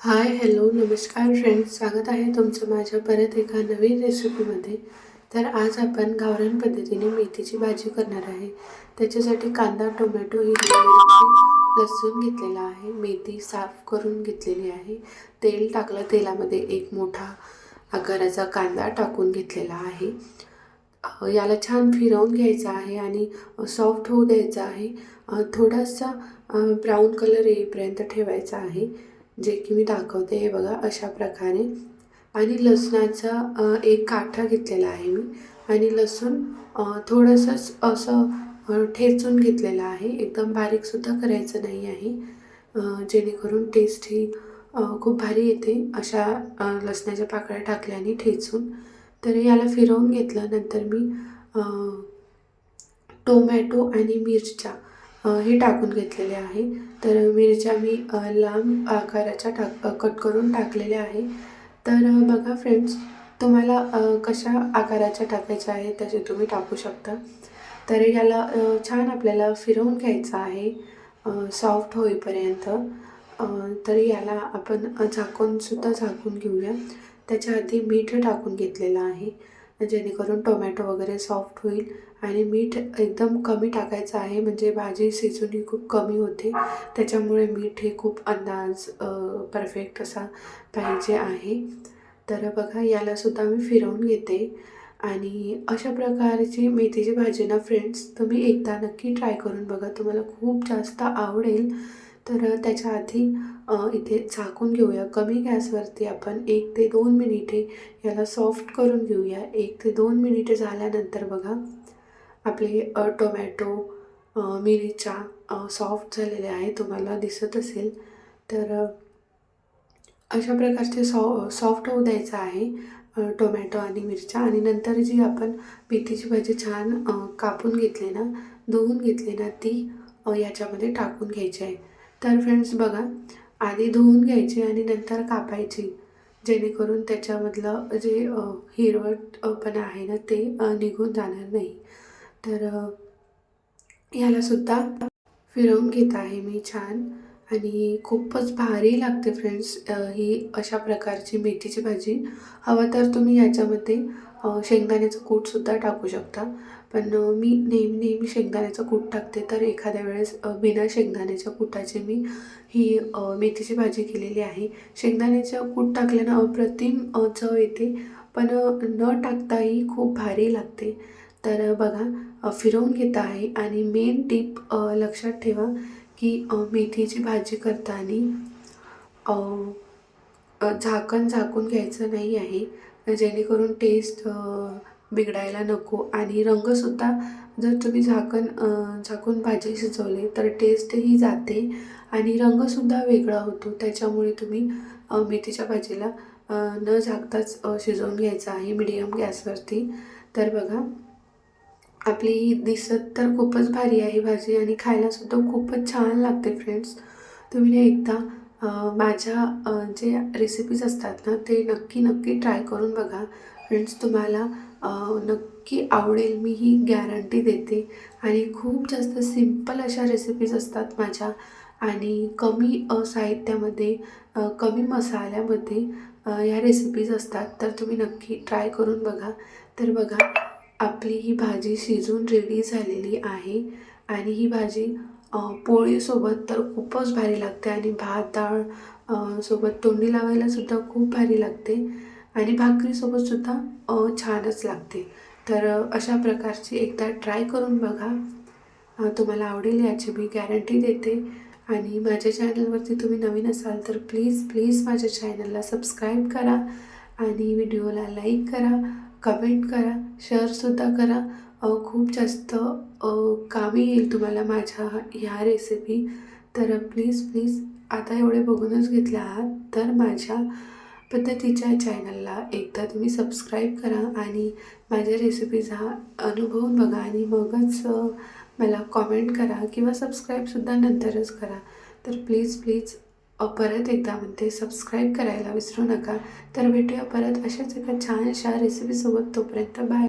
Hi hello नमस्कार friends स्वागत आहे तुमचं माझ्या परत एका नवीन रेसिपीमध्ये तर आज आपण गावरान पद्धतीने मेथीची भाजी करणार आहे. त्याच्यासाठी कांदा टोमॅटो हिरवी मिरची लसूण घेतलेला आहे. मेथी साफ करून घेतलेली आहे. तेल टाकलं तेलामध्ये एक मोठा आकाराचा कांदा टाकून घेतलेला आहे. याला छान फिरवून घ्यायचं आहे आणि सॉफ्ट होऊ द्यायचं आहे. थोडासा ब्राऊन कलर येईपर्यंत ठेवायचा आहे. जे की मी दाखवते हे बघा अशा प्रकारे. आणि लसणाचा एक काठा घेतलेला आहे मी. आणि लसूण थोडंसंच असं ठेचून घेतलेलं आहे. एकदम बारीकसुद्धा करायचं नाही आहे. जेणेकरून टेस्ट ही खूप भारी येते अशा लसणाच्या पाकळ्या टाकल्याने ठेचून. तर याला फिरवून घेतलं. नंतर मी टोमॅटो आणि मिरच्या हे टाकून घेतलेले आहे. तर मिरच्या मी लांब आकाराच्या टाक कट करून टाकलेल्या आहे. तर बघा फ्रेंड्स तुम्हाला कशा आकाराच्या टाकायच्या आहे त्याचे तुम्ही टाकू शकता. तर याला छान आपल्याला फिरवून घ्यायचं आहे सॉफ्ट होईपर्यंत. तर याला आपण झाकूनसुद्धा झाकून घेऊया. त्याच्या आधी मीठ टाकून घेतलेलं आहे. जेणेकरून टोमॅटो वगैरे सॉफ्ट होईल आणि मीठ एकदम कमी टाकायचं आहे. म्हणजे भाजी शिजून ही खूप कमी होते. त्याच्यामुळे मीठ हे खूप अंदाज परफेक्ट असा पाहिजे आहे. तर बघा यालासुद्धा मी फिरवून घेते. आणि अशा प्रकारची मेथीची भाजी ना फ्रेंड्स तुम्ही एकदा नक्की ट्राय करून बघा. तुम्हाला खूप जास्त आवडेल. तर त्याच्या आधी इथे झाकून घेऊया. कमी गॅसवरती आपण एक ते दोन मिनिटे याला सॉफ्ट करून घेऊया. एक ते दोन मिनिटे झाल्यानंतर बघा आपले टोमॅटो मिरीच्या मिरच्या सॉफ्ट झालेले आहे तुम्हाला दिसत असेल. तर अशा प्रकारचे सॉ सॉफ्ट होऊ द्यायचं आहे टोमॅटो आणि मिरच्या. आणि नंतर जी आपण मेथीची भाजी छान कापून घेतली ना धुवून घेतली ना ती याच्यामध्ये टाकून घ्यायची आहे. तर फ्रेंड्स बघा आधी धुवून घ्यायची आणि नंतर कापायची. जेणेकरून त्याच्यामधलं जे हिरवट हिरवटपणा आहे ना ते निघून जाणार नाही. तर ह्यालासुद्धा यालासुद्धा फिरवून घेत आहे मी छान. आणि खूपच भारी लागते फ्रेंड्स ही अशा प्रकारची मेथीची भाजी. हवं तर तुम्ही याच्यामध्ये शेंगदाण्याचं कूटसुद्धा टाकू शकता. पण मी नेहमी नेहमी शेंगदाण्याचं कूट टाकते. तर एखाद्या वेळेस बिना शेंगदाण्याच्या कुटाची मी ही मेथीची भाजी केलेली आहे. शेंगदाण्याचं कूट टाकल्यानं अप्रतिम चव येते. पण न टाकताही खूप भारी लागते. तर बघा फिरवून घेत आहे. आणि मेन टीप लक्षात ठेवा की मेथीची भाजी करताना झाकण झाकून घ्यायचं नाही आहे. जेणेकरून टेस्ट बिघडायला नको. आणि रंगसुद्धा जर तुम्ही झाकण झाकून भाजी शिजवली तर टेस्टही जाते. आणि रंगसुद्धा वेगळा होतो. त्याच्यामुळे तुम्ही मेथीच्या भाजीला न झाकताच शिजवून घ्यायचं आहे मीडियम गॅसवरती तर बघा आपली ही दिसत तर खूपच भारी आहे भाजी आणि खायलासुद्धा खूपच छान लागते फ्रेंड्स तुम्ही एकदा माझ्या जे रेसिपीज असतात ना ते नक्की नक्की ट्राय करून बघा. फ्रेंड्स तुम्हाला नक्की आवडेल. मी ही गॅरंटी देते. आणि खूप जास्त सिंपल अशा रेसिपीज असतात माझ्या. आणि कमी साहित्यामध्ये कमी मसाल्यामध्ये ह्या रेसिपीज असतात. तर तुम्ही नक्की ट्राय करून बघा. तर बघा आपली ही भाजी शिजून रेडी झालेली आहे. आणि ही भाजी पोळीसोबत तर खूपच भारी लागते आणि भात डाळ सोबत तोंडी लावायलासुद्धा खूप भारी लागते आणि भाकरीसोबतसुद्धा छानच लागते. तर अशा प्रकारची एकदा ट्राय करून बघा. तुम्हाला आवडेल याची मी गॅरंटी देते आणि माझ्या चॅनलवरती तुम्ही नवीन असाल तर प्लीज प्लीज माझ्या चॅनलला सबस्क्राईब करा आणि व्हिडिओला लाईक करा कमेंट करा शेअरसुद्धा करा. खूप जास्त कामी येईल तुम्हाला माझ्या ह्या रेसिपी तर प्लीज प्लीज आता एवढे बघूनच घेतले आहात तर माझ्या पद्धतीच्या चॅनलला एकदा तुम्ही सबस्क्राईब करा आणि माझ्या रेसिपीज हा अनुभवून बघा आणि मगच मला कॉमेंट करा किंवा सबस्क्राईबसुद्धा नंतरच करा. तर प्लीज प्लीज परत एकदा म्हणते सबस्क्राईब करायला विसरू नका. तर भेटूया परत अशाच एका छानशा रेसिपीसोबत तोपर्यंत बाय